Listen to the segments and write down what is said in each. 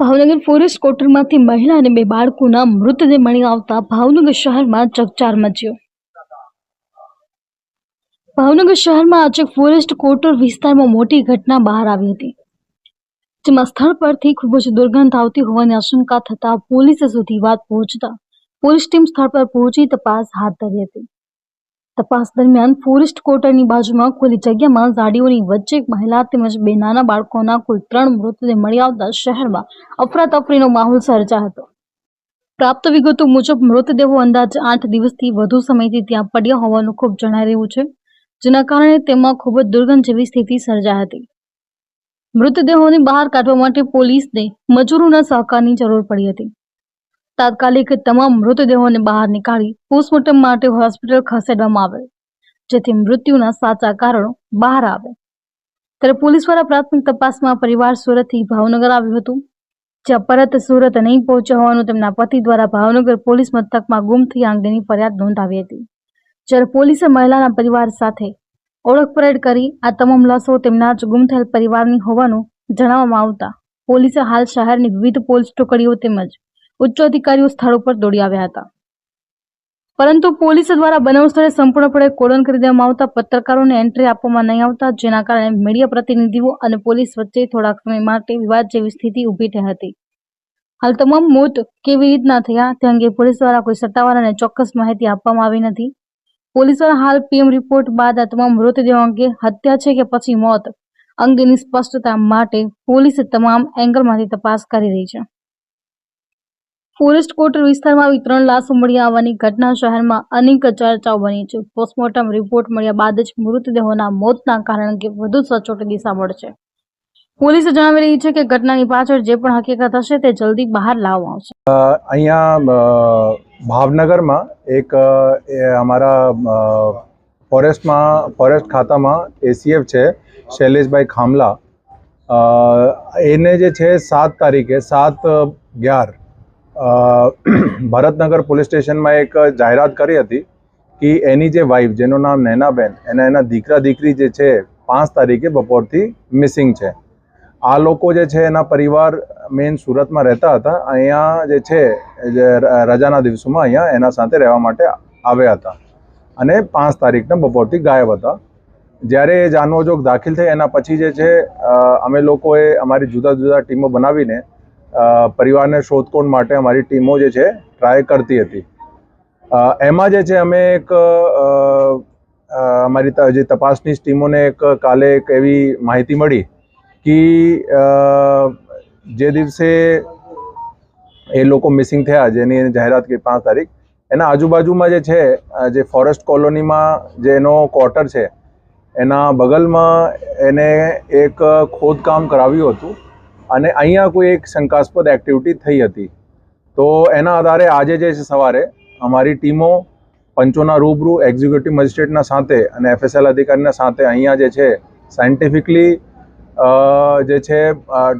Bhavnagar forest કોર્ટરમાંથી મહિલા અને બે બાળકોના મૃતદેહ મળી આવતા ભાવનગર શહેરમાં ચકચાર મચ્યો. ભાવનગર શહેરમાં આજે ફોરેસ્ટ કોટર વિસ્તારમાં મોટી ઘટના બહાર આવી હતી. જેમાં સ્થળ પરથી ખૂબ જ દુર્ગંધ આવતી હોવાની આશંકા થતા પોલીસે સુધી વાત પહોંચતા પોલીસ ટીમ સ્થળ પર પહોંચી તપાસ હાથ ધરી હતી. તપાસ દરમિયાન ફોરેસ્ટ કોર્ટરની બાજુમાં ખુલ્લી જગ્યામાં ઝાડીઓની વચ્ચે એક મહિલા તેમજ બે નાના બાળકોના કુલ ત્રણ મૃતદેહ મળી આવતા શહેરમાં અફરાતફરીનો માહોલ સર્જા હતો. પ્રાપ્ત વિગતો મુજબ, મૃતદેહો અંદાજે આઠ દિવસથી વધુ સમયથી ત્યાં પડ્યા હોવાનું ખૂબ જણાઈ રહ્યું છે, જેના કારણે તેમાં ખૂબ જ દુર્ગંધ જેવી સ્થિતિ સર્જાઈ હતી. મૃતદેહોને બહાર કાઢવા માટે પોલીસને મજૂરોના સહકારની જરૂર પડી હતી. તાત્કાલિક તમામ મૃતદેહોને બહાર નીકાળી પોસ્ટમોર્ટમ માટે હોસ્પિટલ ખસેડવામાં આવેલ જેથી મૃત્યુના સાચા કારણો બહાર આવે. ત્યારે પોલીસ દ્વારા પ્રાથમિક તપાસમાં પરિવાર સુરતથી ભાવનગર આવ્યું હતું, જ્યાં પરત સુરત નહીં પહોંચ્યા હોવાનું તેમના પતિ દ્વારા ભાવનગર પોલીસ મથકમાં ગુમ થઈ અંગેની ફરિયાદ નોંધાવી હતી. જ્યારે પોલીસે મહિલાના પરિવાર સાથે ઓળખ પરેડ કરી, આ તમામ લાશો તેમના જ ગુમ થયેલ પરિવારની હોવાનું જણાવવામાં આવતા પોલીસે હાલ શહેરની વિવિધ પોલીસ ટુકડીઓ તેમજ ઉચ્ચ અધિકારીઓ સ્થળ ઉપર દોડી આવ્યા હતા. પરંતુ પોલીસ દ્વારા બનાવ સ્થળે સંપૂર્ણપણે કોડન કરી દેવામાં આવતા પત્રકારોને એન્ટ્રી આપવામાં નહીં આવતા, જેના કારણે મીડિયા પ્રતિનિધિઓ અને પોલીસ વચ્ચે થોડાક સમય માટે વિવાદ જેવી સ્થિતિ ઊભી થઈ હતી. હાલ તમામ મોત કેવી રીતના થયા તે અંગે પોલીસ દ્વારા કોઈ સત્તાવાર અને ચોક્કસ માહિતી આપવામાં આવી નથી. પોલીસ દ્વારા હાલ પીએમ રિપોર્ટ બાદ આ તમામ મૃતદેહો અંગે હત્યા છે કે પછી મોત અંગેની સ્પષ્ટતા માટે પોલીસે તમામ એંગલમાંથી તપાસ કરી રહી છે. ફોરેસ્ટ કોર્ટ વિસ્તારમાં ત્રણ લાશ મળી આવવાની ઘટના શહેરમાં અનેક ચર્ચાઓ બની છે. પોસ્ટમોર્ટમ રિપોર્ટ મળ્યા બાદ જ મૃતદેહોના મોતના કારણ કે વધુ સચોટ દિશા મળશે. પોલીસે જણાવી રહી છે કે ઘટનાની પાછળ જે પણ હકીકત હશે તે જલ્દી બહાર લાવવામાં આવશે. અહીંયા ભાવનગરમાં એક અમારા ફોરેસ્ટમાં, ફોરેસ્ટ ખાતામાં એસીએફ છે, શૈલેષભાઈ ખામલા. એને જે છે સાત તારીખે, સાત અગિયાર ભરતનગર પોલીસ સ્ટેશનમાં એક જાહેરાત કરી હતી કે એની જે વાઈફ જેનું નામ નૈનાબેન, એના એના દીકરા દીકરી જે છે, પાંચ તારીખે બપોરથી મિસિંગ છે. આ લોકો જે છે, એના પરિવાર મેન સુરતમાં રહેતા હતા. અહીંયા જે છે રજાના દિવસોમાં અહીંયા એના સાથે રહેવા માટે આવ્યા હતા. અને પાંચ તારીખના બપોરથી ગાયબ હતા. જ્યારે એ જાનવજોગ દાખલ થઈ એના પછી જે છે અમે લોકોએ અમારી જુદા જુદા ટીમો બનાવીને પરિવારને શોધખોળ માટે અમારી ટીમો જે છે ટ્રાય કરતી હતી. એમાં જે છે, અમે એક અમારી જે તપાસની ટીમોને એક, કાલે એક એવી માહિતી મળી કે જે દિવસે એ લોકો મિસિંગ થયા, જેની જાહેરાત કરી પાંચ તારીખ, એના આજુબાજુમાં જે છે જે ફોરેસ્ટ કોલોનીમાં જે એનો ક્વાર્ટર છે, એના બગલમાં એને એક ખોદકામ કરાવ્યું હતું. અને અહીંયા કોઈ એક શંકાસ્પદ એક્ટિવિટી થઈ હતી. તો એના આધારે આજે જે છે સવારે અમારી ટીમો પંચોના રૂબરૂ એક્ઝિક્યુટિવ મજિસ્ટ્રેટના સાથે અને એફએસએલ અધિકારીના સાથે અહીંયા જે છે સાયન્ટિફિકલી જે છે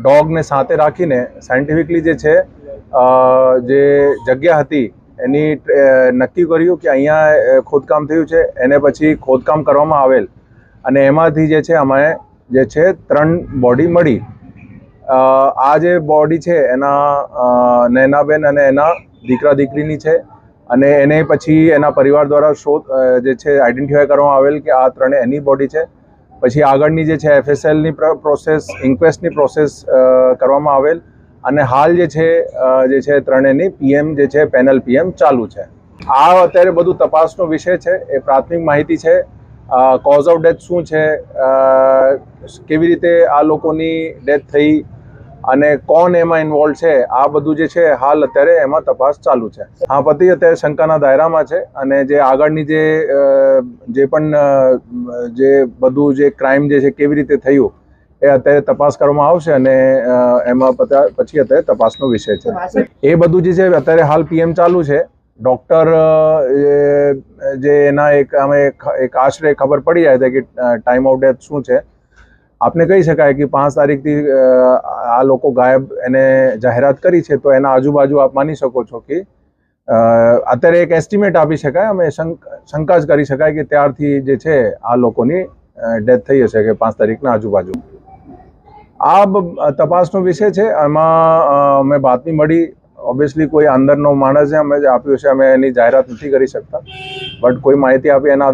ડોગને સાથે રાખીને સાયન્ટિફિકલી જે છે જે જગ્યા હતી એની નક્કી કર્યું કે અહીંયા ખોદકામ થયું છે. એને પછી ખોદકામ કરવામાં આવેલ. અને એમાંથી જે છે અમે જે છે ત્રણ બોડી મળી. આ જે બોડી છે, એના નૈનાબેન અને એના દીકરા દીકરીની છે અને એને પછી એના પરિવાર દ્વારા શોધ જે છે આઈડેન્ટિફાય કરવામાં આવેલ કે આ ત્રણે એની બોડી છે. પછી આગળની જે છે એફએસએલની પ્રોસેસ ઇન્ક્વેસ્ટની પ્રોસેસ કરવામાં આવેલ અને હાલ જે છે જે છે, ત્રણેયની પીએમ જે છે પેનલ પીએમ ચાલુ છે. આ અત્યારે બધું તપાસનો વિષય છે, એ પ્રાથમિક માહિતી છે. કોઝ ઓફ ડેથ શું છે? કેવી રીતે આ લોકોની ડેથ થઈ? અને કોણ એમાં ઇન્વોલ્વ છે, આ બધું જે છે, હાલ અત્યારે એમાં તપાસ ચાલુ છે. હા, પતિ અત્યારે શંકાના દાયરામાં છે અને જે આગળની જે જે પણ જે બધું જે ક્રાઇમ જે છે, કેવી રીતે થયું, એ અત્યારે તપાસ કરવામાં આવશે અને એમાં પછી અત્યારે તપાસનો વિષય છે. એ બધું જે છે, અત્યારે હાલ પીએમ ચાલુ છે. ડૉક્ટર જે એના એક અમે એક આશરે ખબર પડી જાય છે કે ટાઈમ ઓફ ડેથ શું છે. આપને કહી શકાય કે પાંચ તારીખથી આ લોકો ગાયબ એને જાહેરાત કરી છે, તો એના આજુબાજુ આપ માની શકો છો કે અત્યારે એક એસ્ટિમેટ આપી શકાય, અમે શંક- જ કરી શકાય કે ત્યારથી જે છે, આ લોકોની ડેથ થઈ હશે કે પાંચ તારીખના આજુબાજુ. આ તપાસનો વિષય છે એમાં અમે બાતમી મળી. ઓબ્વિયસલી કોઈ અંદરનો માણસ અમે આપ્યું છે, અમે એની જાહેરાત નથી કરી શકતા. બટ કોઈ માહિતી આપી એના